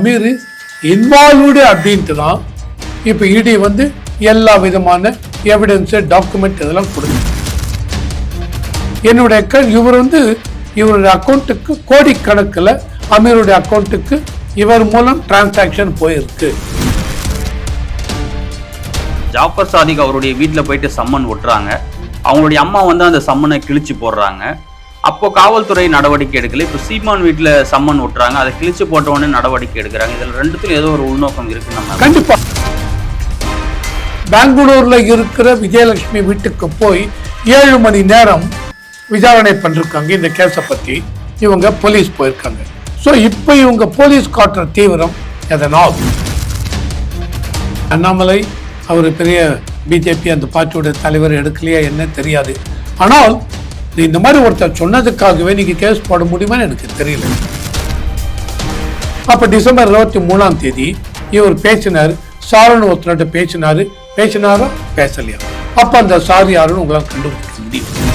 Amir is involved அப்படின்ட்டு தான் இப்போ இடி வந்து எல்லா விதமான எவிடன்ஸு டாக்குமெண்ட் இதெல்லாம் கொடுக்குது. என்னுடைய க இவர் வந்து இவருடைய அக்கௌண்ட்டுக்கு கோடிக்கணக்கில் அமீருடைய அக்கௌண்ட்டுக்கு இவர் மூலம் டிரான்சாக்ஷன் போயிருக்கு. ஜாஃபர் சாதிக் அவருடைய வீட்டில் போயிட்டு சம்மன் ஒட்டுறாங்க. அவங்களுடைய அம்மா வந்து அந்த சம்மனை கிழிச்சு போடுறாங்க. அப்போ காவல்துறை நடவடிக்கை எடுக்கல. இப்போ சீமான் வீட்டில் சம்மன் விட்டுறாங்க அதை கிழிச்சு போட்ட உடனே நடவடிக்கை எடுக்கிறாங்க. இதில் ரெண்டுத்துல ஏதோ ஒரு உள்நோக்கம் இருக்கு நம்ம கண்டிப்பா. பெங்களூர்ல இருக்கிற விஜயலட்சுமி வீட்டுக்கு போய் ஏழு மணி நேரம் விசாரணை பண்ணிருக்காங்க. இந்த கேஸை பத்தி இவங்க போலீஸ் போயிருக்காங்க. ஸோ இப்போ இவங்க போலீஸ் காட்டுற தீவிரம் எதனால்? அண்ணாமலை அவர் பெரிய பிஜேபி அந்த பார்ட்டியோட தலைவர் எடுக்கலையா என்ன தெரியாது. ஆனால் இந்த மாதிரி ஒருத்தர் சொன்னதுக்காகவே நீங்க கேஸ் போட முடியுமான்னு எனக்கு தெரியல. அப்ப டிசம்பர் இருபத்தி மூணாம் தேதி இவர் பேசினார் சாருன்னு ஒருத்தர்கிட்ட பேசினாரு பேசினாரோ பேசலையா? அப்ப அந்த சார் யாருன்னு உங்களால் கண்டுபிடிக்க முடியும்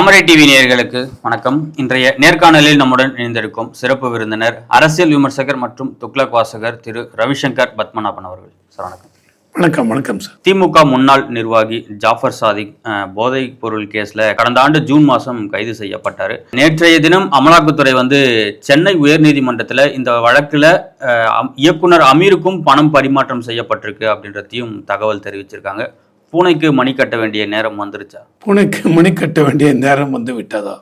தாமரை டிவி நேயர்களுக்கு வணக்கம். இன்றைய நேர்காணலில் நம்முடன் இணைந்திருக்கும் சிறப்பு விருந்தினர் அரசியல் விமர்சகர் மற்றும் துக்ளக் வாசகர் திரு ரவிசங்கர் பத்மநாபன் அவர்கள். சார் வணக்கம். வணக்கம் வணக்கம் சார். திமுக முன்னாள் நிர்வாகி ஜாஃபர் சாதிக் போதைப் பொருள் கேஸ்ல கடந்த ஆண்டு ஜூன் மாதம் கைது செய்யப்பட்டார். நேற்றைய தினம் அமலாக்கத்துறை வந்து சென்னை உயர்நீதிமன்றத்தில் இந்த வழக்கில் இயக்குனர் அமீருக்கும் பணம் பரிமாற்றம் செய்யப்பட்டிருக்கு அப்படின்றதையும் தகவல் தெரிவிச்சிருக்காங்க. பூனைக்கு மணி கட்ட வேண்டிய நேரம் வந்துருச்சா? பூனைக்கு மணி கட்ட வேண்டிய நேரம் வந்து விட்டதா?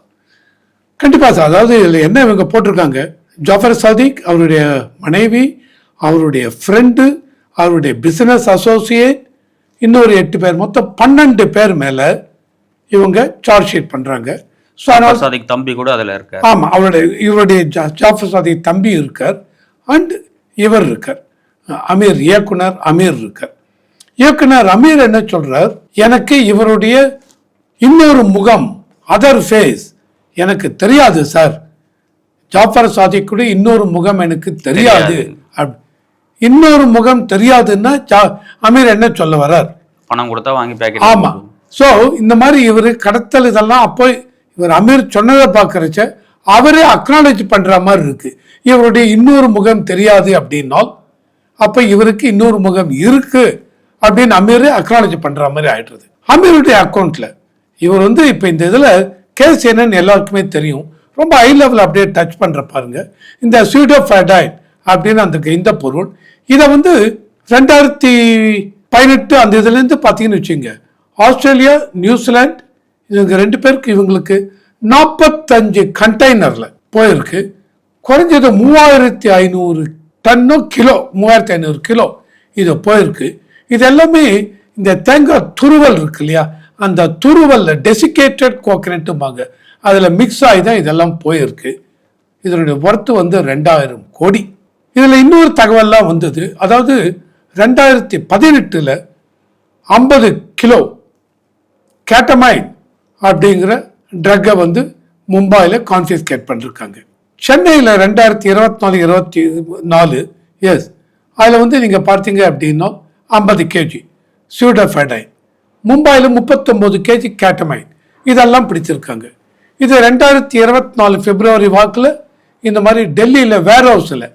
கண்டிப்பா சார். அதாவது இதில் என்ன இவங்க போட்டிருக்காங்க? ஜாஃபர் சாதிக் அவருடைய மனைவி அவருடைய ஃப்ரெண்டு அவருடைய பிசினஸ் அசோசியேட் இன்னொரு எட்டு பேர் மொத்தம் பன்னெண்டு பேர் மேல இவங்க சார்ஜ் ஷீட் பண்றாங்க. ஸோ அதனால சாதிக் தம்பி கூட அதுல இருக்கார். ஆமாம் அவருடைய இவருடைய ஜாஃபர் சாதிக் தம்பி இருக்கார் அண்ட் இவர் இருக்கார். அமீர் இயக்குனர் அமீர் இருக்கார். இயக்குனர் அமீர் என்ன சொல்றார்? எனக்கு இவருடைய இன்னொரு முகம் அதர் ஃபேஸ் எனக்கு தெரியாது சார் ஜாஃபர் சாதிக்குடைய இன்னொரு முகம் எனக்கு தெரியாது. இன்னொரு முகம் தெரியாதுன்னா அமீர் என்ன சொல்ல வர்றார்? பணம் கொடுத்தா வாங்கி ஆமா. பேக்கெட் சோ இந்த மாதிரி இவர் கடத்தல் இதெல்லாம் அப்போ இவர் அமீர் சொன்னதை பார்க்கறச்ச அவரே அக்னாலேஜ் பண்ற மாதிரி இருக்கு. இவருடைய இன்னொரு முகம் தெரியாது அப்படின்னால் அப்ப இவருக்கு இன்னொரு முகம் இருக்கு. அப்படின்னு அமீர் அக்னாலஜ் பண்ற மாதிரி ஆயிடுறது. அமீருடைய அக்கௌண்ட்ல இவர் வந்து இப்ப இந்த இதுல கேஸ் என்னன்னு எல்லாருக்குமே தெரியும். ரொம்ப ஹை லெவல் அப்படியே டச் பண்ற பாருங்க. இந்த சூடோஃபைடைன் அப்படின்னு அந்த இந்த பொருள். இதை வந்து ரெண்டாயிரத்தி பதினெட்டு அந்த இதுலேருந்து பார்த்தீங்கன்னு வச்சுங்க ஆஸ்திரேலியா நியூசிலாந்து இவங்க ரெண்டு பேருக்கு இவங்களுக்கு நாற்பத்தஞ்சு கண்டெய்னரில் போயிருக்கு. குறைஞ்சது மூவாயிரத்தி ஐநூறு டன்னோ கிலோ மூவாயிரத்தி ஐநூறு கிலோ இது போயிருக்கு. இது எல்லாமே இந்த தேங்காய் துருவல் இருக்கு இல்லையா? அந்த துருவல்ல டெசிகேட்டட் கோகனட்டும்பாங்க அதில் மிக்ஸ் ஆகி தான் இதெல்லாம் போயிருக்கு. இதனுடைய ஒர்த்து வந்து ரெண்டாயிரம் கோடி. இதில் இன்னொரு தகவல்லாம் வந்தது. அதாவது ரெண்டாயிரத்தி பதினெட்டில் ஐம்பது கிலோ கேட்டமைன் அப்படிங்கிற ட்ரக்கை வந்து மும்பையில் கான்ஃபிஸ்கேட் பண்ணிருக்காங்க. சென்னையில் ரெண்டாயிரத்தி இருபத்தி நாலு இருபத்தி நாலு எஸ் அதில் வந்து நீங்கள் பார்த்தீங்க அப்படின்னா ஐம்பது கேஜி சூடோஃபைடைன் மும்பையில் முப்பத்தொம்போது கேஜி கேட்டமைன் இதெல்லாம் பிடிச்சிருக்காங்க. இது ரெண்டாயிரத்தி இருபத்தி நாலு பிப்ரவரி வாக்கில் இந்த மாதிரி டெல்லியில் வேர் ஹவுஸில்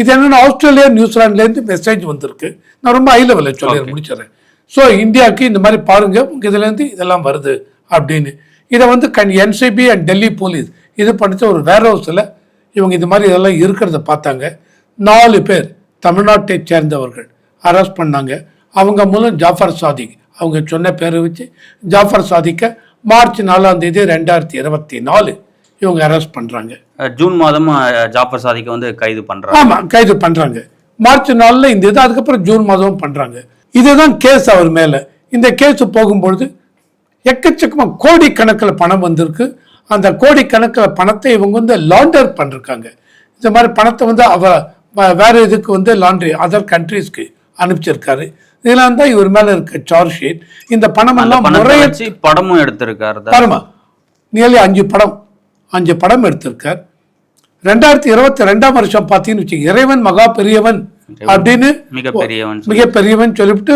இது என்னென்னா ஆஸ்திரேலியா நியூசிலாந்துலேருந்து மெசேஜ் வந்திருக்கு. நான் ரொம்ப ஹை லெவலில் சொல்லி முடிச்சிடறேன். ஸோ இந்தியாவுக்கு இந்த மாதிரி பாருங்க உங்க இதுலேருந்து இதெல்லாம் வருது அப்படின்னு. இதை வந்து கண் என்சிபி அண்ட் டெல்லி போலீஸ் இது படித்த ஒரு வேர் ஹவுஸில் இவங்க இந்த மாதிரி இதெல்லாம் இருக்கிறத பார்த்தாங்க. நாலு பேர் தமிழ்நாட்டை சேர்ந்தவர்கள். அரெஸ்ட் பண்ணாங்க. அவங்க மூலம் ஜாஃபர் சாதிக் அவங்க சொன்ன பேரை வச்சு ஜாஃபர் சாதிக்கை மார்ச் நாலாம் தேதி ரெண்டாயிரத்தி இருபத்தி நாலு இவங்க அரெஸ்ட் பண்ணுறாங்க ஜூன் மாதம் ஜாஃபர் சாதிக்கை வந்து கைது பண்றாங்க. ஆமா கைது பண்றாங்க. மார்ச் நாலுல இந்த இது அதுக்கப்புறம் ஜூன் மாதம் பண்றாங்க. இதுதான் கேஸ் அவர் மேல. இந்த கேஸ் போகும்பொழுது எக்கச்சக்கமா கோடி கணக்கில் பணம் வந்திருக்கு. அந்த கோடி கணக்கில் பணத்தை இவங்க வந்து லாண்டர் பண்ணிருக்காங்க. இந்த மாதிரி பணத்தை வந்து அவ வேற இதுக்கு வந்து லாண்ட்ரி அதர் கண்ட்ரீஸ்க்கு அனுப்பிச்சிருக்காரு. இதெல்லாம் தான் இவர் மேல இருக்க சார்ஜ் ஷீட் இந்த பணம் எல்லாம் பணத்தை முறைய வச்சு படமும் எடுத்திருக்காரு. பாருமா நியர்லி அஞ்சு படம். அஞ்சு படம் எடுத்திருக்கார். ரெண்டாயிரத்தி இருபத்தி ரெண்டாம் வருஷம் பார்த்தீங்கன்னு வச்சுக்கோங்க இறைவன் மகா பெரியவன் அப்படின்னு மிகப்பெரியவன் மிக பெரியவன் சொல்லிவிட்டு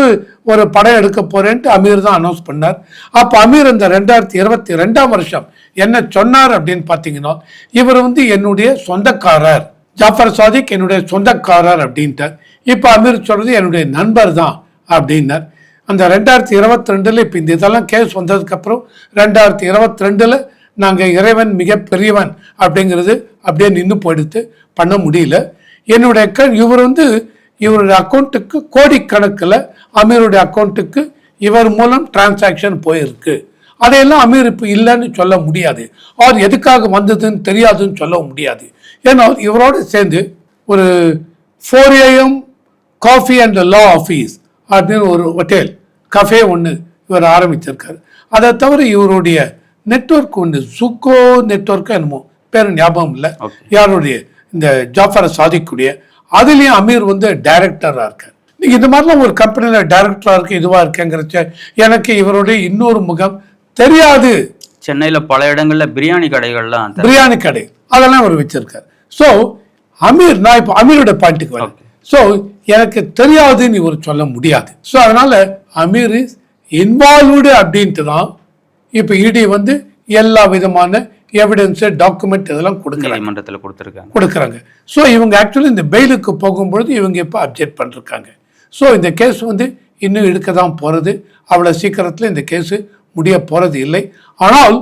ஒரு படம் எடுக்க போறேன்ட்டு அமீர் தான் அனௌன்ஸ் பண்ணார். அப்போ அமீர் இந்த ரெண்டாயிரத்தி இருபத்தி ரெண்டாம் வருஷம் என்ன சொன்னார் அப்படின்னு பார்த்தீங்கன்னா இவர் வந்து என்னுடைய சொந்தக்காரர். ஜாஃபர் சாதிக் என்னுடைய சொந்தக்காரர் அப்படின்ட்டார். இப்போ அமீர் சொல்கிறது என்னுடைய நண்பர் தான் அப்படின்னார். அந்த ரெண்டாயிரத்தி இருபத்தி ரெண்டில் இப்போ இந்த இதெல்லாம் கேஸ் வந்ததுக்கப்புறம் ரெண்டாயிரத்தி இருபத்தி ரெண்டில் நாங்கள் இறைவன் மிக பெரியவன் அப்படிங்கிறது அப்படியே நின்று போயிடுத்து பண்ண முடியல. என்னுடைய க இவர் வந்து இவருடைய அக்கௌண்ட்டுக்கு கோடிக்கணக்கில் அமீருடைய அக்கௌண்ட்டுக்கு இவர் மூலம் டிரான்சாக்ஷன் போயிருக்கு. அதையெல்லாம் அமீர் இப்போ இல்லைன்னு சொல்ல முடியாது. அவர் எதுக்காக வந்ததுன்னு தெரியாதுன்னு சொல்ல முடியாது. ஏன்னா இவரோடு சேர்ந்து ஒரு four AM coffee and law office அப்படின்னு ஒரு ஹோட்டல் கஃபே ஒன்று இவர் ஆரம்பிச்சிருக்காரு. அதை தவிர இவருடைய நெட்வொர்க் ஒன்று சுக்கோ நெட்வொர்க் என்னமோ பேர் ஞாபகம் இல்லை. யாருடைய இந்த ஜாஃபர் சாதிக்குடைய அதுலேயும் அமீர் வந்து டைரக்டராக இருக்கார். நீங்கள் இந்த மாதிரிலாம் ஒரு கம்பெனியில் டைரக்டராக இருக்கு இதுவாக இருக்கேங்கிறச்ச எனக்கு இவருடைய இன்னொரு முகம் தெரியாது. சென்னையில பல இடங்கள்ல பிரியாணி கடைகள்லாம் பிரியாணி கடை அதெல்லாம் அவர் வச்சிருக்காரு. ஸோ அமீர் நான் இப்போ அமீரோட பாயிண்ட்டுக்கு வரேன். ஸோ எனக்கு தெரியாதுன்னு இவர் சொல்ல முடியாது. ஸோ அதனால அமீர் இஸ் இன்வால்வ்டு அப்படின்ட்டு தான் இப்போ இடி வந்து எல்லா விதமான எவிடன்ஸு டாக்குமெண்ட் இதெல்லாம் கொடுக்குறாங்க. நீதிமன்றத்துல கொடுத்திருக்காங்க. கொடுக்குறாங்க. ஸோ இவங்க ஆக்சுவலி இந்த பெயிலுக்கு போகும்பொழுது இவங்க இப்போ அப்ஜெக்ட் பண்ணிருக்காங்க. ஸோ இந்த கேஸ் வந்து இன்னும் எடுக்க தான் போகிறது அவ்வளோ சீக்கிரத்தில் இந்த கேஸு முடிய போகிறது இல்லை. ஆனால்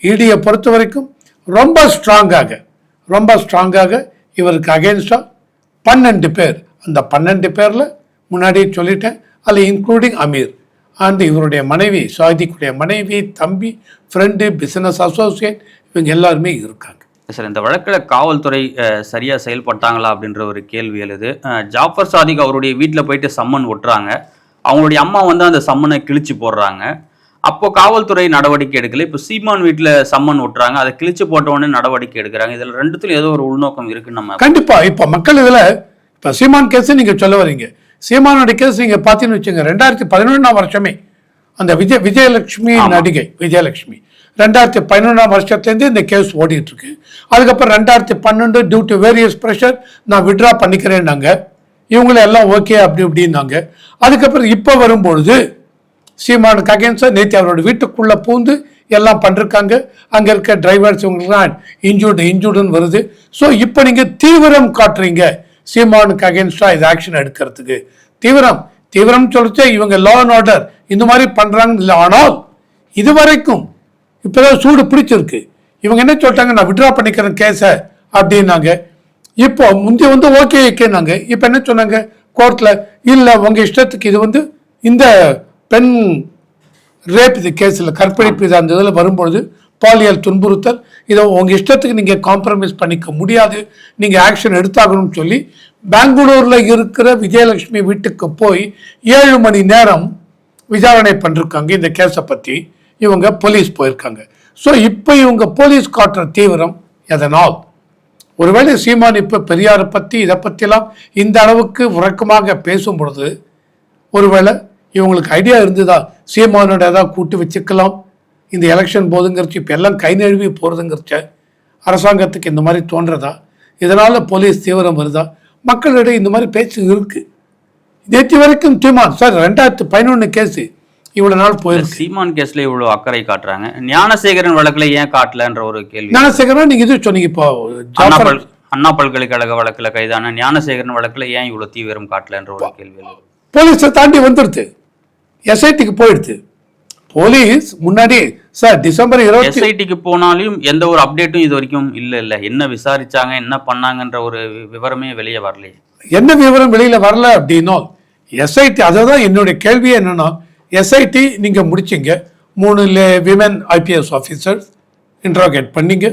இடியை பொறுத்த வரைக்கும் ரொம்ப ஸ்ட்ராங்காக ரொம்ப ஸ்ட்ராங்காக இவருக்கு அகேன்ஸ்டாக பன்னெண்டு பேர் அந்த பன்னெண்டு பேரில் முன்னாடியே சொல்லிட்டேன். அதில் இன்க்ளூடிங் அமீர் அண்ட் இவருடைய மனைவி சாதிக்குடைய மனைவி தம்பி ஃப்ரெண்டு பிஸ்னஸ் அசோசியேட் இவங்க எல்லாருமே இருக்காங்க. சார் இந்த வழக்கில் காவல்துறை அஹ், சரியா செயல்பட்டாங்களா அப்படின்ற ஒரு கேள்வி எழுது. ஜாஃபர் சாதிக் அவருடைய வீட்டில் போயிட்டு சம்மன் ஒட்டுறாங்க. அவங்களுடைய அம்மா வந்து அந்த சம்மனை கிழிச்சு போடுறாங்க. அப்போ காவல்துறை நடவடிக்கை எடுக்கல. இப்போ சீமான் வீட்டில் சம்மன் ஒட்டுறாங்க. அதை கிழிச்சு போட்ட உடனே நடவடிக்கை எடுக்கிறாங்க. இதில் ரெண்டுத்துலையும் ஏதோ ஒரு உள்நோக்கம் இருக்குன்னு நம்ம கண்டிப்பா. இப்ப மக்கள் இதுல இப்ப சீமான் கேஸ் நீங்க சொல்ல வரீங்க. சீமானுடைய கேஸ் நீங்க பாத்தீங்கன்னு வச்சுங்க ரெண்டாயிரத்தி பதினொன்றாம் வருஷமே. அந்த விஜய் விஜயலட்சுமி நடிகை விஜயலட்சுமி. ரெண்டாயிரத்தி பதினொன்றாம் வருஷத்துலேருந்து இந்த கேஸ் ஓடிட்டு இருக்கு அதுக்கப்புறம் ரெண்டாயிரத்தி பன்னெண்டு டியூ டு வேரியஸ் ப்ரெஷர் நான் விட்ரா பண்ணிக்கிறேன்னாங்க. இவங்களும் எல்லாம் ஓகே அப்படி இப்படின்னாங்க. அதுக்கப்புறம் இப்போ வரும்பொழுது சீமானுக்கு அகேன்ஸ்டாக நேற்று அவரோட வீட்டுக்குள்ளே பூந்து எல்லாம் பண்ணிருக்காங்க. அங்கே இருக்க டிரைவர்ஸ் இவங்களுக்குலாம் இன்ஜூர்டு இன்ஜூர்டுன்னு வருது. ஸோ இப்போ நீங்கள் தீவிரம் காட்டுறீங்க. சீமானுக்கு அகேன்ஸ்டாக இது ஆக்ஷன் எடுக்கிறதுக்கு. தீவிரம். தீவிரம் சொல்லிச்சு இவங்க லா அண்ட் ஆர்டர் இந்த மாதிரி பண்ணுறாங்கன்னு இல்லை. ஆனால் இது வரைக்கும் இப்போதான் சூடு பிடிச்சிருக்கு. இவங்க என்ன சொல்லிட்டாங்க? நான் விட்ரா பண்ணிக்கிறேன் கேஸை அப்படின்னாங்க. இப்போ முந்தி வந்து ஓகே ஓகேனாங்க இப்போ என்ன சொன்னாங்க? கோர்ட்டில் இல்லை உங்கள் இஷ்டத்துக்கு இது வந்து இந்த பெண் ரேப் இது கேஸில் கற்பழிப்பு இது அந்த இதில் வரும்பொழுது பாலியல் துன்புறுத்தல். இதை உங்கள் இஷ்டத்துக்கு நீங்கள் காம்ப்ரமைஸ் பண்ணிக்க முடியாது. நீங்கள் ஆக்ஷன் எடுத்தாகணும்னு சொல்லி பெங்களூரில் இருக்கிற விஜயலட்சுமி வீட்டுக்கு போய் ஏழு மணி நேரம் விசாரணை பண்ணிருக்காங்க இந்த கேஸை பற்றி இவங்க போலீஸ் போயிருக்காங்க. ஸோ இப்போ இவங்க போலீஸ் காட்டுற தீவிரம் எதனால்? ஒருவேளை சீமான் இப்போ பெரியாரை பற்றி இதை பற்றிலாம் இந்த அளவுக்கு உறக்கமாக பேசும் பொழுது ஒருவேளை இவங்களுக்கு ஐடியா இருந்ததா? சீமானோட ஏதாவது கூட்டு வச்சுக்கலாம். இந்த எலெக்ஷன் போதுங்கிறச்சு இப்போ எல்லாம் கை நழுவி போகிறதுங்கிறச்ச அரசாங்கத்துக்கு இந்த மாதிரி தோன்றதா? இதனால் போலீஸ் தீவிரம் வருதா? மக்களிடையே இந்த மாதிரி பேச்சு இருக்கு. நேற்று வரைக்கும் சீமான் சார் ரெண்டாயிரத்து பதினொன்று கேஸு இவ்வளோ நாள் போயிருக்கு. சீமான் கேஸ்ல இவ்வளவு அக்கறை காட்டுறாங்க. ஞானசேகரன் வழக்குல ஏன் காட்டலன்ற ஒரு கேள்வி. ஞானசேகரன்? நீங்கள் இது சொன்னீங்க இப்போ? அண்ணா பல்கலைக்கழக வழக்குல கைதான ஞானசேகரன் வழக்குல ஏன் இவ்வளவு தீவிரம் காட்டலன்ற ஒரு கேள்வி. போலீஸை தாண்டி வந்துடுது எஸ்ஐடிக்கு போயிடுது போலீஸ் முன்னாடி சார் டிசம்பர் இருபத்தி எஸ்ஐடிக்கு போனாலும் எந்த ஒரு அப்டேட்டும் இது வரைக்கும் இல்ல இல்ல. என்ன விசாரிச்சாங்க என்ன பண்ணாங்கன்ற ஒரு விவரமே வெளியே வரலையே. என்ன விவரம் வெளியில வரல அப்படின்னா எஸ்ஐடி அதுதான் என்னுடைய கேள்வி என்னன்னா எஸ்ஐடி நீங்க முடிச்சீங்க. மூணு விமன் ஐபிஎஸ் ஆஃபீஸர்ஸ் இன்ட்ராகேட் பண்ணீங்க.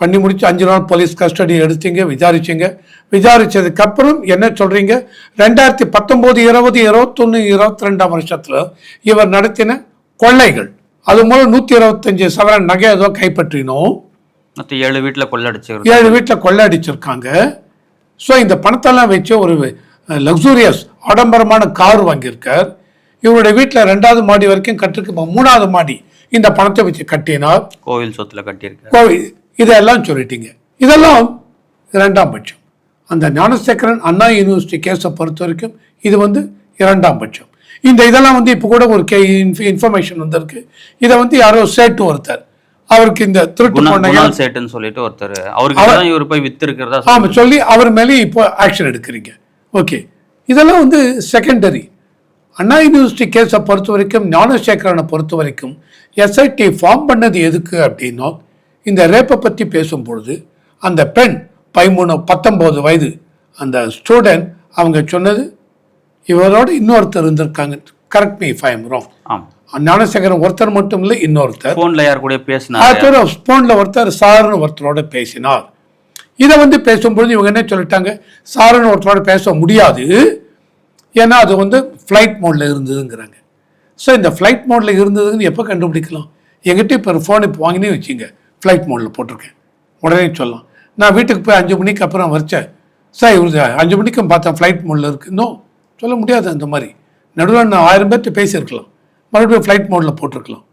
பண்ணி முடிச்சு அஞ்சு நாள் போலீஸ் கஸ்டடி எடுத்தீங்க விசாரிச்சீங்க. விசாரிச்சதுக்கு அப்புறம் என்ன சொல்றீங்க? ரெண்டாயிரத்தி பத்தொன்பது இருபது இருபத்தொன்னு இருபத்தி ரெண்டாம் வருஷத்துல இவர் நடத்தின கொள்ளைகள். அது மூலம் நூத்தி இருபத்தஞ்சு சவரன் நகை ஏதோ கைப்பற்றினோம். மொத்த ஏழு வீட்டுல கொள்ளடிச்சு ஏழு வீட்டில் கொள்ளையடிச்சிருக்காங்க ஸோ இந்த பணத்தெல்லாம் வச்சு ஒரு லக்ஸூரியஸ் ஆடம்பரமான கார் வாங்கியிருக்கார். இவருடைய வீட்டில் ரெண்டாவது மாடி வரைக்கும் கட்டிருக்கு. மூணாவது மாடி இந்த பணத்தை வச்சு கட்டினார். கோவில் சொத்துல கட்டியிருக்காரு. கோவில் இதெல்லாம் சொல்லிட்டீங்க. இதெல்லாம் இரண்டாம் பட்சம். அந்த ஞானசேகரன் அண்ணா யூனிவர்சிட்டி கேஸை பொறுத்த வரைக்கும் இது வந்து இரண்டாம் பட்சம். இந்த இதெல்லாம் வந்து இப்போ கூட ஒரு கே இன்ஃபர்மேஷன் வந்திருக்கு. இதை வந்து யாரோ சேட்டு ஒருத்தர். அவருக்கு இந்த திருட்டு சேட்டுன்னு சொல்லிட்டு ஒருத்தர். அவருக்கு இவர் போய் வித்து இருக்கிறதா ஆமா சொல்லி அவர் மேலே இப்போ ஆக்ஷன் எடுக்கிறீங்க. ஓகே இதெல்லாம் வந்து செகண்டரி அண்ணா யூனிவர்சிட்டி கேஸை பொறுத்த வரைக்கும் ஞானசேகரனை பொறுத்த வரைக்கும் எஸ்ஐடி ஃபார்ம் பண்ணது எதுக்கு அப்படின்னா இந்த ரேப்பை பற்றி பேசும்பொழுது அந்த பெண் பதிமூணு பத்தொம்போது வயது அந்த ஸ்டூடெண்ட் அவங்க சொன்னது இவரோட இன்னொருத்தர் இருந்திருக்காங்க. கரெக்ட் மீ ஃபைம் ராங் ஆமா. ஞானசேகரன் ஒருத்தர் மட்டும் இல்லை இன்னொருத்தர். போன்ல யார் கூட பேசினாரு. ஸ்போன்ல ஒருத்தர் சாருன்னு ஒருத்தரோட பேசினார். இதை வந்து பேசும்பொழுது இவங்க என்ன சொல்லிட்டாங்க? சாருன்னு ஒருத்தரோட பேச முடியாது. ஏன்னா அது வந்து ஃப்ளைட் மோடில் இருந்ததுங்கிறாங்க. ஸோ இந்த ஃப்ளைட் மோடில் இருந்ததுன்னு எப்போ கண்டுபிடிக்கலாம்? என்கிட்ட இப்போ ஒரு ஃபோன் இப்போ வாங்கினே வச்சுங்க ஃப்ளைட் மோடில் போட்டிருக்கேன். உடனே சொல்லலாம். நான் வீட்டுக்கு போய் அஞ்சு மணிக்கு அப்புறம் வச்சேன் சார் இவர் அஞ்சு மணிக்கும் பார்த்தேன் ஃப்ளைட் மோடில் இருக்கு. இன்னும் சொல்ல முடியாது அந்த மாதிரி. நடுவில் நான் ஆயிரம் பேர்கிட்ட பேசியிருக்கலாம். மறுபடியும் ஃப்ளைட் மோடில் போட்டிருக்கலாம்.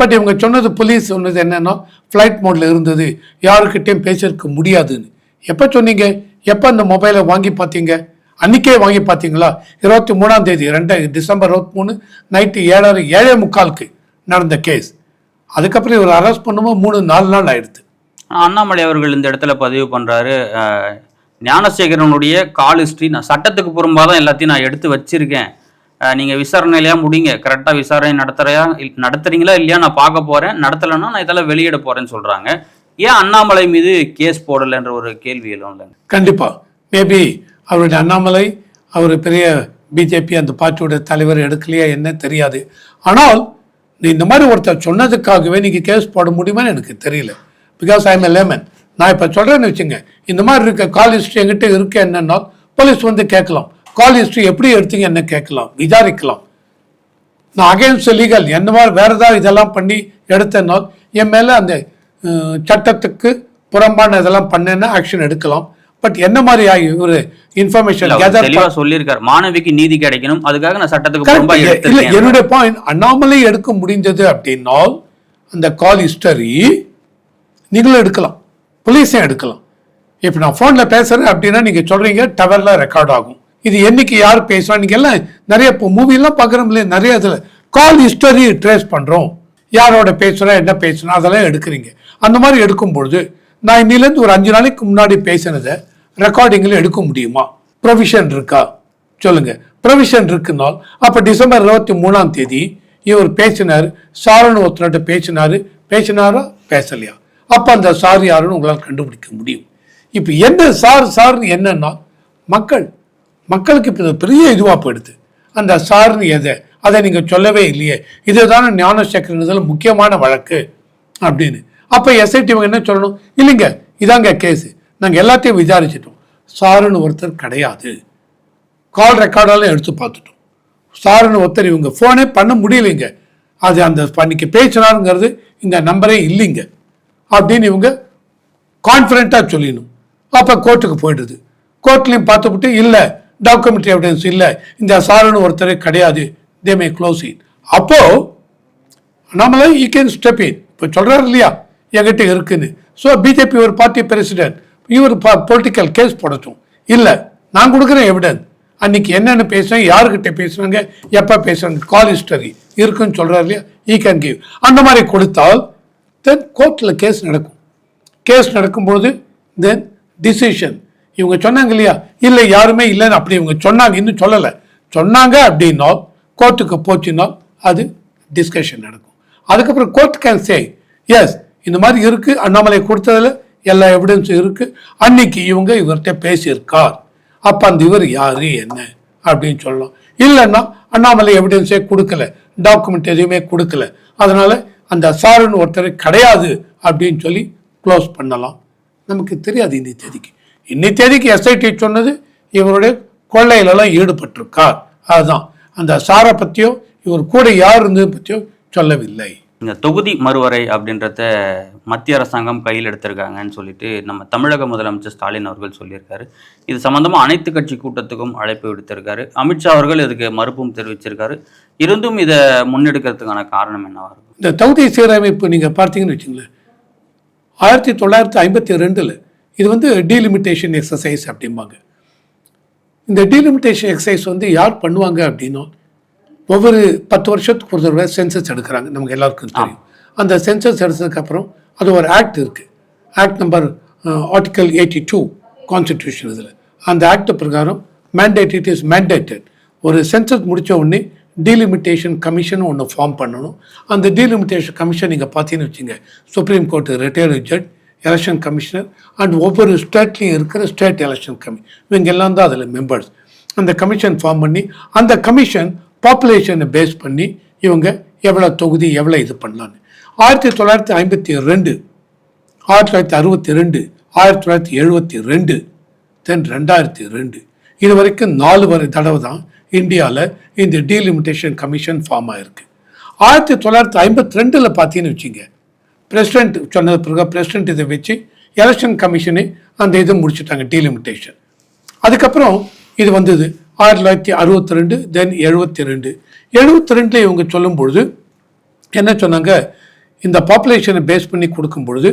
பட் இவங்க சொன்னது போலீஸ் சொன்னது என்னென்னா ஃப்ளைட் மோடில் இருந்தது யாருக்கிட்டேயும் பேசியிருக்க முடியாதுன்னு. எப்போ சொன்னீங்க? எப்போ அந்த மொபைலை வாங்கி பார்த்தீங்க? அன்றைக்கே வாங்கி பார்த்தீங்களா? இருபத்தி மூணாம் தேதி ரெண்டு டிசம்பர் இருபத்தி மூணு நைட்டு ஏழரை ஏழே முக்காலுக்கு நடந்த கேஸ் அதுக்கப்புறம் இவர் அரெஸ்ட் பண்ணும்போது மூணு நாலு நாள் ஆயிடுது. அண்ணாமலை அவர்கள் இந்த இடத்துல பதிவு பண்ணுறாரு ஞானசேகரனுடைய கால் ஹிஸ்ட்ரி நான் சட்டத்துக்கு புறம்பாக தான் எல்லாத்தையும் நான் எடுத்து வச்சிருக்கேன். நீங்கள் விசாரணையிலையா முடிங்க. கரெக்டாக விசாரணை நடத்துறையா நடத்துறீங்களா இல்லையா நான் பார்க்க போகிறேன் நடத்தலைன்னா நான் இதெல்லாம் வெளியிட போகிறேன்னு சொல்கிறாங்க ஏன் அண்ணாமலை மீது கேஸ் போடலைன்ற ஒரு கேள்வி எல்லாம் இல்லைங்க? கண்டிப்பாக மேபி அவருடைய அண்ணாமலை அவர் பெரிய பிஜேபி அந்த பார்ட்டியோட தலைவர் எடுக்கலையா என்ன தெரியாது. ஆனால் நீ இந்த மாதிரி ஒருத்தர் சொன்னதுக்காகவே நீங்கள் கேஸ் போட முடியுமான்னு எனக்கு தெரியல. பிகாஸ் ஐ எம் லேமன் நான் இப்போ சொல்றேன்னு வச்சுங்க இந்த மாதிரி இருக்க கால் ஹிஸ்ட்ரி என்கிட்ட இருக்கு என்னன்னா போலீஸ் வந்து கேட்கலாம். கால் ஹிஸ்ட்ரி எப்படி எடுத்தீங்க என்ன கேட்கலாம் விசாரிக்கலாம். நான் அகைன்ஸ்ட் லீகல் என்ன மாதிரி வேற ஏதாவது இதெல்லாம் பண்ணி எடுத்தனால் என் மேலே அந்த சட்டத்துக்கு புறம்பான இதெல்லாம் பண்ணேன்னா ஆக்ஷன் எடுக்கலாம். பட் என்ன மாதிரி ஒரு இன்ஃபர்மேஷன் கேதர் சொல்லியிருக்காரு. மாணவிக்கு நீதி கிடைக்கணும் அதுக்காக நான் சட்டத்துக்கு இல்ல என்னுடைய பாயிண்ட் அண்ணாமலை எடுக்க முடிந்தது அப்படின்னால் அந்த கால் ஹிஸ்டரி நீங்களும் எடுக்கலாம். போலீஸும் எடுக்கலாம். இப்போ நான் ஃபோனில் பேசுகிறேன் அப்படின்னா நீங்கள் சொல்கிறீங்க டவரில் ரெக்கார்ட் ஆகும். இது என்னைக்கு யார் பேசுறா எல்லாம் நிறைய இப்போ மூவிலாம் பார்க்குறோம் இல்லையா? நிறைய இதில் கால் ஹிஸ்டரி ட்ரேஸ் பண்ணுறோம் யாரோட பேசுகிறா என்ன பேசுனா அதெல்லாம் எடுக்கிறீங்க. அந்த மாதிரி எடுக்கும்பொழுது நான் இன்னிலேருந்து ஒரு அஞ்சு நாளைக்கு முன்னாடி பேசினதை ரெக்கார்டிங்கில் எடுக்க முடியுமா? ப்ரொவிஷன் இருக்கா? சொல்லுங்கள் ப்ரொவிஷன் இருக்குனால் அப்போ டிசம்பர் இருபத்தி மூணாம் தேதி இவர் பேசினார் சாருன்னு ஒருத்தர்கிட்ட பேசினார். பேசினாரா? பேசலையா? அப்போ அந்த சார் யாருன்னு உங்களால் கண்டுபிடிக்க முடியும். இப்போ என்ன சார் சார்னு என்னன்னா மக்கள். மக்களுக்கு இப்போ பெரிய இதுவாக போயிடுது. அந்த சார்னு எதை? அதை நீங்கள் சொல்லவே இல்லையே. இதுதானே ஞானசேகரன் முக்கியமான வழக்கு அப்படின்னு. அப்போ எஸ்ஐடி இவங்க என்ன சொல்லணும்? இல்லைங்க இதாங்க கேஸு நாங்கள் எல்லாத்தையும் விசாரிச்சிட்டோம். சாருன்னு ஒருத்தர் கிடையாது. கால் ரெக்கார்டெல்லாம் எடுத்து பார்த்துட்டோம். சாருன்னு ஒருத்தர் இவங்க ஃபோனே பண்ண முடியலைங்க. அது அந்த பண்ணிக்கு பேசினாருங்கிறது இந்த நம்பரே இல்லைங்க. அப்படின்னு இவங்க கான்ஃபிடண்ட்டாக சொல்லிடணும். அப்போ கோர்ட்டுக்கு போயிடுது. கோர்ட்லேயும் பார்த்துவிட்டு இல்லை டாக்குமெண்ட்ரி எவிடன்ஸ் இல்லை. இந்த சாருன்னு ஒருத்தர் கிடையாது. தே மே க்ளோஸ் இன் அப்போது நம்மள ஈ கேன் ஸ்டெப் இன் இப்போ சொல்கிறாரு இல்லையா? என்கிட்ட இருக்குன்னு. ஸோ பிஜேபி ஒரு பார்ட்டி பிரசிடென்ட் இவர் பொலிட்டிக்கல் கேஸ் போடட்டும். இல்லை நான் கொடுக்குறேன் எவிடன்ஸ் அன்னைக்கு என்னென்ன பேசுகிறேன் யாருக்கிட்ட பேசுகிறாங்க எப்போ பேசுகிறாங்க கால் ஹிஸ்டரி இருக்குன்னு சொல்கிறார் இல்லையா? ஈ கேன் கிவ் அந்த மாதிரி கொடுத்தால் தென் கோர்ட்டில் கேஸ் நடக்கும். கேஸ் நடக்கும்போது தென் டிசிஷன் இவங்க சொன்னாங்க இல்லையா? இல்லை யாருமே இல்லைன்னு அப்படி இவங்க சொன்னாங்க இன்னும் சொல்லலை. சொன்னாங்க அப்படின்னா கோர்ட்டுக்கு போச்சுன்னா அது டிஸ்கஷன் நடக்கும். அதுக்கப்புறம் கோர்ட் கேன் சே எஸ் இந்த மாதிரி இருக்குது அண்ணாமலை கொடுத்ததுல எல்லா எவிடன்ஸும் இருக்குது அன்னைக்கு இவங்க இவர்கிட்ட பேசியிருக்கார். அப்போ அந்த இவர் யார் என்ன? அப்படின்னு சொல்லலாம். இல்லைன்னா அண்ணாமலை எவிடன்ஸே கொடுக்கல. டாக்குமெண்ட் எதுவுமே கொடுக்கல. அதனால் அந்த சாருன்னு ஒருத்தர் கிடையாது அப்படின்னு சொல்லி க்ளோஸ் பண்ணலாம். நமக்கு தெரியாது இந்த தேதிக்கு. இன்னி தேதிக்கு எஸ்ஐடி சொன்னது இவருடைய கொள்ளையிலலாம் ஈடுபட்டிருக்கார். அதுதான். அந்த சாரை பற்றியோ இவர் கூட யார் இருந்தது பற்றியோ சொல்லவில்லை. இந்த தொகுதி மறுவரை அப்படின்றத மத்திய அரசாங்கம் கையில் எடுத்திருக்காங்கன்னு சொல்லிட்டு நம்ம தமிழக முதலமைச்சர் ஸ்டாலின் அவர்கள் சொல்லியிருக்காரு. இது சம்மந்தமாக அனைத்து கட்சி கூட்டத்துக்கும் அழைப்பு விடுத்திருக்காரு. அமித்ஷா அவர்கள் இதுக்கு மறுப்பும் தெரிவிச்சிருக்காரு. இருந்தும் இதை முன்னெடுக்கிறதுக்கான காரணம் என்னவாக இருக்கும்? இந்த தொகுதி சீரமைப்பு நீங்கள் பார்த்தீங்கன்னு வச்சுங்களேன் ஆயிரத்தி தொள்ளாயிரத்தி ஐம்பத்தி ரெண்டில் இது வந்து டீலிமிட்டேஷன் எக்ஸசைஸ் அப்படிம்பாங்க. இந்த டீலிமிட்டேஷன் எக்ஸசைஸ் வந்து யார் பண்ணுவாங்க அப்படின்னா ஒவ்வொரு பத்து வருஷத்துக்கு ஒரு தடவை சென்சஸ் எடுக்கிறாங்க நமக்கு எல்லாருக்கும் தெரியும். அந்த சென்சஸ் எடுத்ததுக்கப்புறம் அது ஒரு ஆக்ட் இருக்குது act number article eighty two constitution இதில். அந்த ஆக்ட் பிரகாரம் மேண்டேட் இட் இஸ் மேண்டேட்டட் ஒரு சென்சஸ் முடிச்ச உடனே டீலிமிட்டேஷன் கமிஷன் ஒன்று ஃபார்ம் பண்ணணும். அந்த டீலிமிட்டேஷன் கமிஷன் நீங்கள் பார்த்தீங்கன்னு வச்சுங்க supreme court retired judge election commissioner and ஒவ்வொரு ஸ்டேட்லேயும் இருக்கிற ஸ்டேட் எலெக்ஷன் கமி இவங்க எல்லாம் தான் அதில் மெம்பர்ஸ் அந்த கமிஷன் ஃபார்ம் பண்ணி அந்த கமிஷன் பாப்புலேஷனை பேஸ் பண்ணி இவங்க எவ்வளோ தொகுதி எவ்வளோ இது பண்ணலான்னு ஆயிரத்தி தொள்ளாயிரத்தி ஐம்பத்தி ரெண்டு ஆயிரத்தி தொள்ளாயிரத்தி அறுபத்தி ரெண்டு ஆயிரத்தி தொள்ளாயிரத்தி எழுபத்தி ரெண்டு தென் ரெண்டாயிரத்தி ரெண்டு. இது வரைக்கும் நாலு வரை தடவை தான் இந்தியாவில் இந்த டீலிமிட்டேஷன் கமிஷன் ஃபார்ம் ஆயிருக்கு. ஆயிரத்தி தொள்ளாயிரத்தி ஐம்பத்தி ரெண்டில் பார்த்தீங்கன்னு வச்சுங்க பிரசிடென்ட் சொன்னது பிறகு பிரசிடென்ட் இதை வச்சு எலெக்ஷன் கமிஷனே அந்த இதை முடிச்சுட்டாங்க டீலிமிட்டேஷன் அதுக்கப்புறம் இது வந்தது ஆயிரத்தி தொள்ளாயிரத்தி அறுபத்தி ரெண்டு தென் எழுபத்தி ரெண்டு. எழுபத்தி ரெண்டில் இவங்க சொல்லும் பொழுது என்ன சொன்னாங்க இந்த பாப்புலேஷனை பேஸ் பண்ணி கொடுக்கும் பொழுது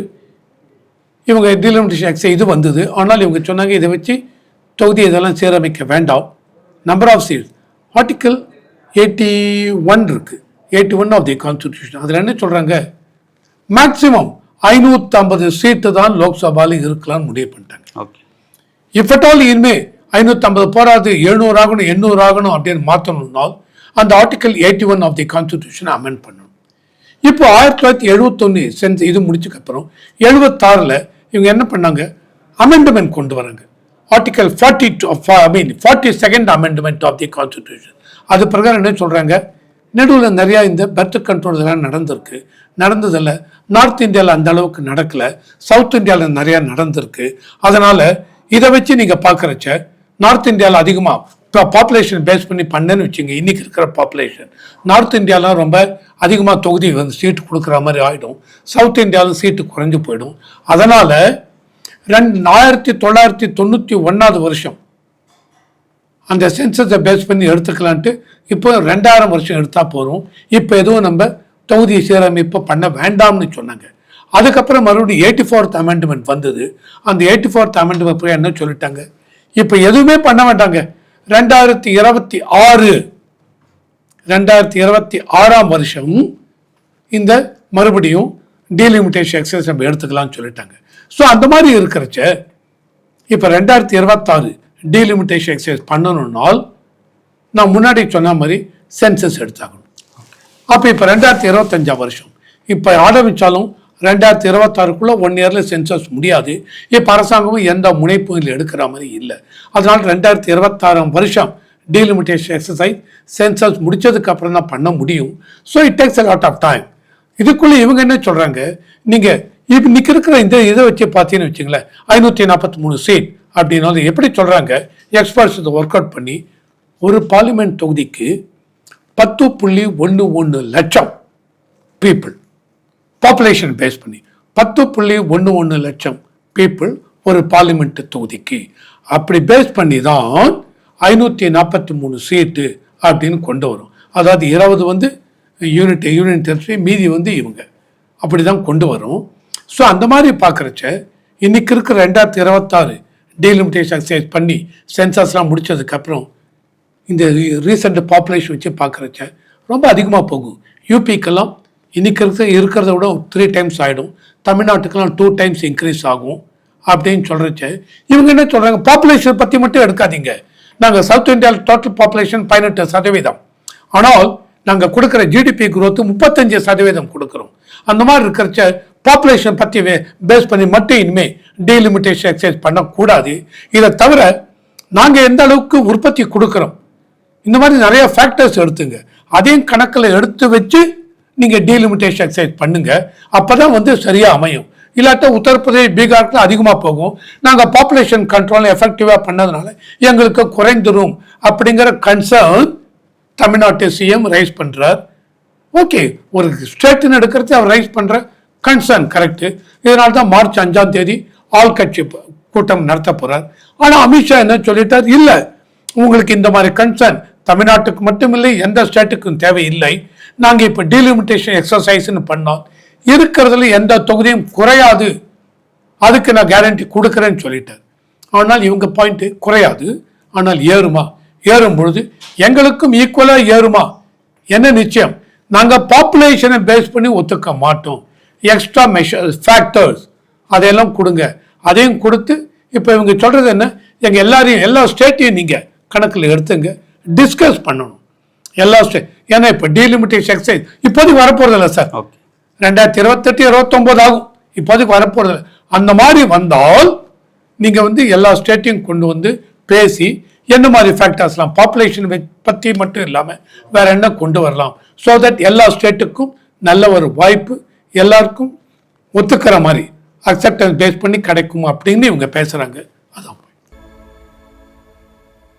இவங்க டீலிமிட்டேஷன் எக்ஸை இது வந்தது. ஆனால் இவங்க சொன்னாங்க இதை வச்சு தொகுதி இதெல்லாம் சீரமைக்க வேண்டாம். Number of seats article eighty one இருக்குது eighty one of the constitution அதில் என்ன சொல்கிறாங்க மேக்ஸிமம் ஐநூற்றம்பது சீட்டு தான் லோக்சபாவில் இருக்கலாம்னு முடிவு பண்ணிட்டாங்க. ஓகே இஃப் அட் ஆல் இனிமே ஐநூற்றம்பது போராது எழுநூறு ஆகணும் எண்ணூறு ஆகணும் அப்படின்னு மாற்றணும்னால் அந்த article eighty one of the கான்ஸ்டிடியூஷனை amend பண்ணணும். இப்போ ஆயிரத்தி தொள்ளாயிரத்தி எழுபத்தொன்று செஞ்சு இது முடிச்சதுக்கப்புறம் எழுபத்தாறில் இவங்க என்ன பண்ணாங்க? அமெண்ட்மெண்ட் கொண்டு வராங்க. Article forty two I mean forty second amendment of the constitution அது பிரகாரம் என்ன சொல்கிறாங்க நடுவில் நிறையா இந்த பர்த் கண்ட்ரோல் இதெல்லாம் நடந்திருக்கு. நடந்ததில்ல. நார்த் இந்தியாவில் அந்த அளவுக்கு நடக்கல. சவுத் இந்தியாவில் நிறையா நடந்திருக்கு. அதனால் இதை வச்சு நீங்கள் பார்க்குறச்ச நார்த் இந்தியாவில் அதிகமாக இப்போ பாப்புலேஷன் பேஸ் பண்ணி பண்ணேன்னு வச்சுங்க இன்றைக்கி இருக்கிற பாப்புலேஷன் நார்த் இந்தியாவில் ரொம்ப அதிகமாக தொகுதி வந்து சீட்டு கொடுக்குற மாதிரி ஆகிடும் சவுத் இந்தியாவில் சீட்டு குறைஞ்சி போயிடும். அதனால் ஆயிரத்தி தொள்ளாயிரத்தி தொண்ணூற்றி ஒன்றாவது வருஷம். அந்த சென்சஸை பேஸ் பண்ணி எடுத்துக்கலான்ட்டு இப்போ ரெண்டாயிரம் வருஷம் எடுத்தால் போகிறோம் இப்போ எதுவும் நம்ம தொகுதி சீரமைப்பு பண்ண வேண்டாம்னு சொன்னாங்க. அதுக்கப்புறம் மறுபடியும் எயிட்டி ஃபோர்த் அமெண்ட்மெண்ட் வந்தது. அந்த எயிட்டி ஃபோர்த் அமெண்ட்மெண்ட் போய் என்ன சொல்லிட்டாங்க? இப்போ எதுவுமே பண்ண மாட்டாங்க. ரெண்டாயிரத்தி இருபத்தி ஆறு ரெண்டாயிரத்தி இருபத்தி ஆறாம் வருஷம் இந்த மறுபடியும் டீலிமிட்டேஷன் எக்ஸசைஸ் நம்ம எடுத்துக்கலாம்னு சொல்லிட்டாங்க. ஸோ அந்த மாதிரி இருக்கிறச்ச இப்போ ரெண்டாயிரத்தி இருபத்தாறு டீலிமிட்டேஷன் எக்ஸசைஸ் பண்ணணும்னால் நான் முன்னாடி சொன்ன மாதிரி சென்சஸ் எடுத்தாகணும். அப்போ இப்போ ரெண்டாயிரத்தி இருபத்தஞ்சாம் வருஷம். இப்போ ஆரம்பித்தாலும் ரெண்டாயிரத்தி இருபத்தாறுக்குள்ளே ஒன் இயரில் சென்சஸ் முடியாது. இப்போ அரசாங்கமும் எந்த முனைப்பும் இல்லை எடுக்கிற மாதிரி இல்லை. அதனால் ரெண்டாயிரத்தி இருபத்தாறாம் வருஷம் டீலிமிட்டேஷன் எக்ஸசைஸ் சென்சஸ் முடிச்சதுக்கு அப்புறம் தான் பண்ண முடியும். So it takes a lot of time இதுக்குள்ளே இவங்க என்ன சொல்கிறாங்க நீங்கள் இப்போ இன்னைக்கு இருக்கிற இந்த இதை வச்சு பார்த்தீங்கன்னு வச்சுங்களேன் ஐநூற்றி நாற்பத்தி மூணு சீட் அப்படின்னு வந்து எப்படி சொல்கிறாங்க எக்ஸ்பர்ட்ஸ் இதை ஒர்க் அவுட் பண்ணி ஒரு பார்லிமெண்ட் தொகுதிக்கு பத்து புள்ளி ஒன்று ஒன்று லட்சம் பீப்புள் பாப்புலேஷன் பேஸ் பண்ணி பத்து புள்ளி ஒன்று ஒன்று லட்சம் பீப்புள் ஒரு பார்லிமெண்ட் தொகுதிக்கு. அப்படி பேஸ் பண்ணி தான் ஐநூற்றி நாற்பத்தி மூணு சீட்டு அப்படின்னு கொண்டு வரும். அதாவது இருபது வந்து யூனிட் யூனியன் டெரிட்டரி மீதி வந்து இவங்க. அப்படி தான் கொண்டு வரும். ஸோ அந்த மாதிரி பார்க்குறச்ச இன்றைக்கி இருக்கிற ரெண்டாயிரத்தி இருபத்தாறு டீலிமிட்டேஷன் எக்ஸசைஸ் பண்ணி சென்சஸ்லாம் முடிச்சதுக்கப்புறம் இந்த ரீசெண்ட் பாப்புலேஷன் வச்சு பார்க்குறச்ச ரொம்ப அதிகமாக போகும். யூபிக்கெல்லாம் இன்னைக்கு இருக்கிற இருக்கிறத விட த்ரீ டைம்ஸ் ஆகிடும் தமிழ்நாட்டுக்கெல்லாம் டூ டைம்ஸ் இன்க்ரீஸ் ஆகும். அப்படின்னு சொல்கிறச்ச இவங்க என்ன சொல்கிறாங்க பாப்புலேஷன் பற்றி மட்டும் எடுக்காதீங்க. நாங்கள் சவுத் இந்தியாவில் டோட்டல் பாப்புலேஷன் பதினெட்டு சதவீதம். ஆனால் நாங்கள் கொடுக்குற ஜிடிபி குரோத்து முப்பத்தஞ்சு சதவீதம் கொடுக்குறோம். அந்த மாதிரி இருக்கிறச்ச பாப்புலேஷன் பற்றி பேஸ் பண்ணி மட்டும் இனிமேல் டீலிமிட்டேஷன் எக்ஸசைஸ் பண்ணக்கூடாது. இதை தவிர நாங்கள் எந்த அளவுக்கு உற்பத்தி கொடுக்குறோம் இந்த மாதிரி நிறைய ஃபேக்டர்ஸ் எடுத்துங்க. அதையும் கணக்கில் எடுத்து வச்சு நீங்கள் டீலிமிட்டேஷன் எக்ஸசைஸ் பண்ணுங்க. அப்போ தான் வந்து சரியாக அமையும். இல்லாட்டா உத்தரப்பிரதேஷ் பீகாருக்கு அதிகமாக போகும். நாங்கள் பாப்புலேஷன் கண்ட்ரோல் எஃபெக்டிவாக பண்ணதுனால எங்களுக்கு குறைந்துரும் அப்படிங்கிற கன்சர்ன் தமிழ்நாட்டு சிஎம் ரைஸ் பண்ணுறார் ஓகே ஒரு ஸ்டேட்டுன்னு எடுக்கிறது அவர் ரைஸ் பண்ணுற கன்சர்ன் கரெக்டு இதனால தான் மார்ச் அஞ்சாம் தேதி ஆள் கட்சி கூட்டம் நடத்த போகிறார் ஆனால் அமித்ஷா என்ன சொல்லிட்டார்? இல்லை உங்களுக்கு இந்த மாதிரி கன்சர்ன் தமிழ்நாட்டுக்கு மட்டும் இல்லை எந்த ஸ்டேட்டுக்கும் தேவையில்லை. நாங்கள் இப்போ டீலிமிட்டேஷன் எக்ஸசைஸ்னு பண்ணோம். இருக்கிறதுல எந்த தொகுதியும் குறையாது. அதுக்கு நான் கேரண்டி கொடுக்குறேன்னு சொல்லிட்டேன் ஆனால் இவங்க பாயிண்ட்டு குறையாது. ஆனால் ஏறுமா? ஏறும் பொழுது எங்களுக்கும் ஈக்குவலாக ஏறுமா? என்ன நிச்சயம்? நாங்கள் பாப்புலேஷனை பேஸ் பண்ணி ஒத்துக்க மாட்டோம். எக்ஸ்ட்ரா மெஷர் ஃபேக்டர்ஸ் அதையெல்லாம் கொடுங்க. அதையும் கொடுத்து இப்போ இவங்க சொல்கிறது என்ன? எங்கள் எல்லாரையும் எல்லா ஸ்டேட்டையும் நீங்கள் கணக்கில் எடுத்துங்க. டிஸ்கஸ் பண்ணணும். எல்லா ஸ்டேட் ஏன்னா இப்போ டீலிமிட்டேஷன் எக்ஸைஸ் இப்போதைக்கு வரப்போகிறதில்ல சார் ரெண்டாயிரத்தி இருபத்தெட்டு இருபத்தொம்போது ஆகும். இப்போதைக்கு வரப்போகிறது அந்த மாதிரி வந்தால் நீங்கள் வந்து எல்லா ஸ்டேட்டையும் கொண்டு வந்து பேசி என்ன மாதிரி ஃபேக்டர்ஸ்லாம் பாப்புலேஷன் பற்றி மட்டும் இல்லாமல் வேறு என்ன கொண்டு வரலாம்? ஸோ தட் எல்லா ஸ்டேட்டுக்கும் நல்ல ஒரு வாய்ப்பு எல்லாருக்கும் ஒத்துக்கிற மாதிரி அக்செப்டன்ஸ் பேஸ் பண்ணி கிடைக்கும் அப்படின்னு இவங்க பேசுகிறாங்க அதான்.